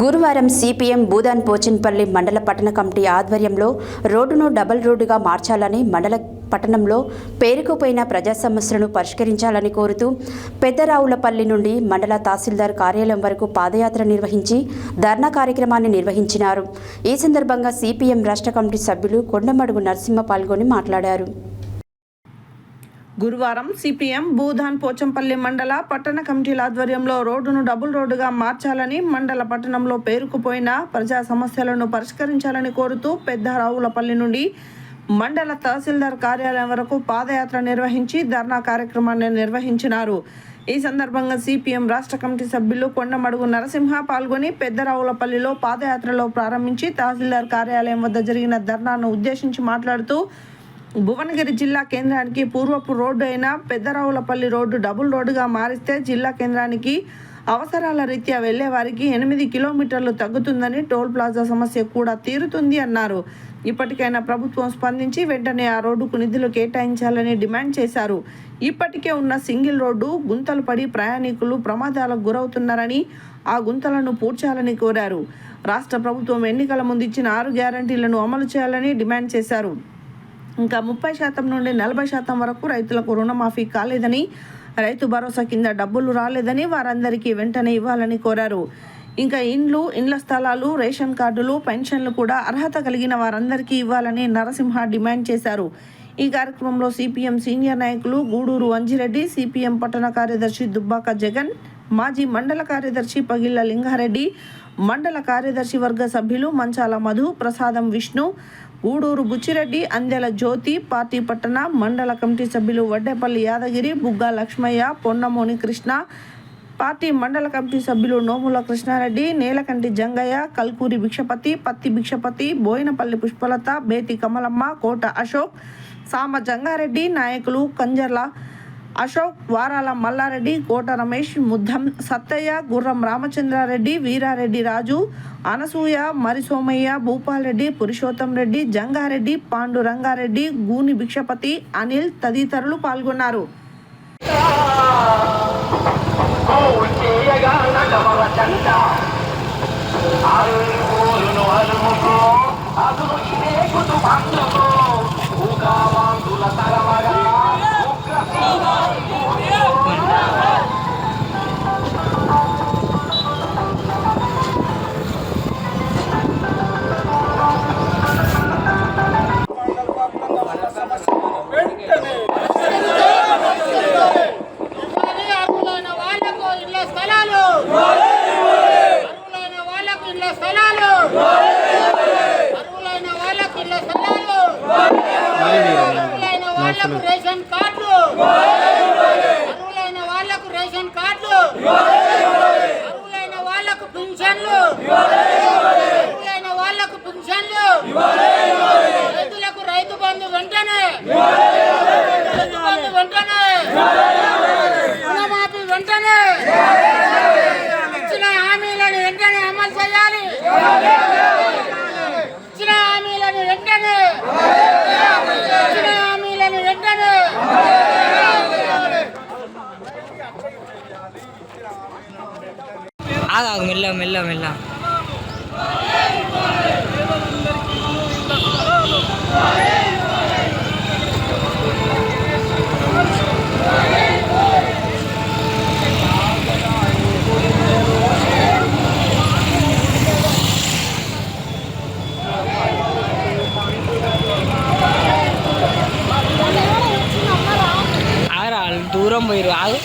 గురువారం సిపిఎం భూదాన్ పోచన్పల్లి మండల పట్టణ కమిటీ ఆధ్వర్యంలో రోడ్డును డబుల్ రోడ్డుగా మార్చాలని మండల పట్టణంలో పేరుకుపోయిన ప్రజా సమస్యలను పరిష్కరించాలని కోరుతూ పెద్దరావులపల్లి నుండి మండల తహసీల్దార్ కార్యాలయం వరకు పాదయాత్ర నిర్వహించి ధర్నా కార్యక్రమాన్ని నిర్వహించినారు. ఈ సందర్భంగా సిపిఎం రాష్ట్ర కమిటీ సభ్యులు కొండమడుగు నరసింహ పాల్గొని మాట్లాడారు. గురువారం సిపిఎం భూధాన్ పోచంపల్లి మండల పట్టణ కమిటీల ఆధ్వర్యంలో రోడ్డును డబుల్ రోడ్డుగా మార్చాలని మండల పట్టణంలో పేరుకుపోయిన ప్రజా సమస్యలను పరిష్కరించాలని కోరుతూ పెద్ద రావులపల్లి నుండి మండల తహసీల్దార్ కార్యాలయం వరకు పాదయాత్ర నిర్వహించి ధర్నా కార్యక్రమాన్ని నిర్వహించినారు. ఈ సందర్భంగా సిపిఎం రాష్ట్ర కమిటీ సభ్యులు కొండమడుగు నరసింహ పాల్గొని పెద్దరావులపల్లిలో పాదయాత్రలో ప్రారంభించి తహసీల్దార్ కార్యాలయం వద్ద జరిగిన ధర్నాను ఉద్దేశించి మాట్లాడుతూ భువనగిరి జిల్లా కేంద్రానికి పూర్వపు రోడ్డు అయిన పెద్దరావులపల్లి రోడ్డు డబుల్ రోడ్డుగా మారిస్తే జిల్లా కేంద్రానికి అవసరాల రీత్యా వెళ్ళే వారికి ఎనిమిది కిలోమీటర్లు తగ్గుతుందని టోల్ ప్లాజా సమస్య కూడా తీరుతుంది అన్నారు. ఇప్పటికైనా ప్రభుత్వం స్పందించి వెంటనే ఆ రోడ్డుకు నిధులు కేటాయించాలని డిమాండ్ చేశారు. ఇప్పటికే ఉన్న సింగిల్ రోడ్డు గుంతలు పడి ప్రయాణికులు ప్రమాదాలకు గురవుతున్నారని ఆ గుంతలను పూడ్చాలని కోరారు. రాష్ట్ర ప్రభుత్వం ఎన్నికల ముందు ఇచ్చిన ఆరు గ్యారంటీలను అమలు చేయాలని డిమాండ్ చేశారు. ఇంకా ముప్పై శాతం నుండి నలభై శాతం వరకు రైతులకు రుణమాఫీ కాలేదని రైతు భరోసా కింద డబ్బులు రాలేదని వారందరికీ వెంటనే ఇవ్వాలని కోరారు. ఇంకా ఇండ్లు ఇండ్ల స్థలాలు రేషన్ కార్డులు పెన్షన్లు కూడా అర్హత కలిగిన వారందరికీ ఇవ్వాలని నరసింహ డిమాండ్ చేశారు. ఈ కార్యక్రమంలో సిపిఎం సీనియర్ నాయకులు గూడూరు అంజిరెడ్డి సిపిఎం పట్టణ కార్యదర్శి దుబ్బాక జగన్ మాజీ మండల కార్యదర్శి పగిళ్ళ లింగారెడ్డి మండల కార్యదర్శి వర్గ సభ్యులు మంచాల మధు ప్రసాదం విష్ణు ఊడూరు బుచ్చిరెడ్డి అంజల జ్యోతి పార్టీ పట్టణ మండల కమిటీ సభ్యులు వడ్డేపల్లి యాదగిరి బుగ్గా లక్ష్మయ్య పొన్నమోని కృష్ణ పార్టీ మండల కమిటీ సభ్యులు నోముల కృష్ణారెడ్డి నేలకంటి జంగయ్య కల్కూరి భిక్షపతి పత్తి భిక్షపతి బోయినపల్లి పుష్పలత బేతి కమలమ్మ కోట అశోక్ సామ జంగారెడ్డి నాయకులు కంజర్ల అశోక్ వారాల మల్లారెడ్డి కోట రమేష్ ముద్దం సత్తయ్య గుర్రం రామచంద్రారెడ్డి వీరారెడ్డి రాజు అనసూయ మరి సోమయ్య భూపాల్రెడ్డి పురుషోత్తం రెడ్డి జంగారెడ్డి పాండు రంగారెడ్డి గూని భిక్షపతి అనిల్ తదితరులు పాల్గొన్నారు. వాళ్ళకు రేషన్ కార్డులు అర్హులైన వాళ్ళకు రేషన్ కార్డులు అర్హులైన వాళ్ళకు పింఛన్లు. అర్హులైన వాళ్ళకు పింఛన్లు. రైతులకు రైతు బంధు వెంటనే. రైతు బంధు వెంటనే. రుణమాఫీ వెంటనే. మెల్ల మెల్ల మెల్ల ఆగరా వాళ్ళు దూరం పోయిరు ఆగు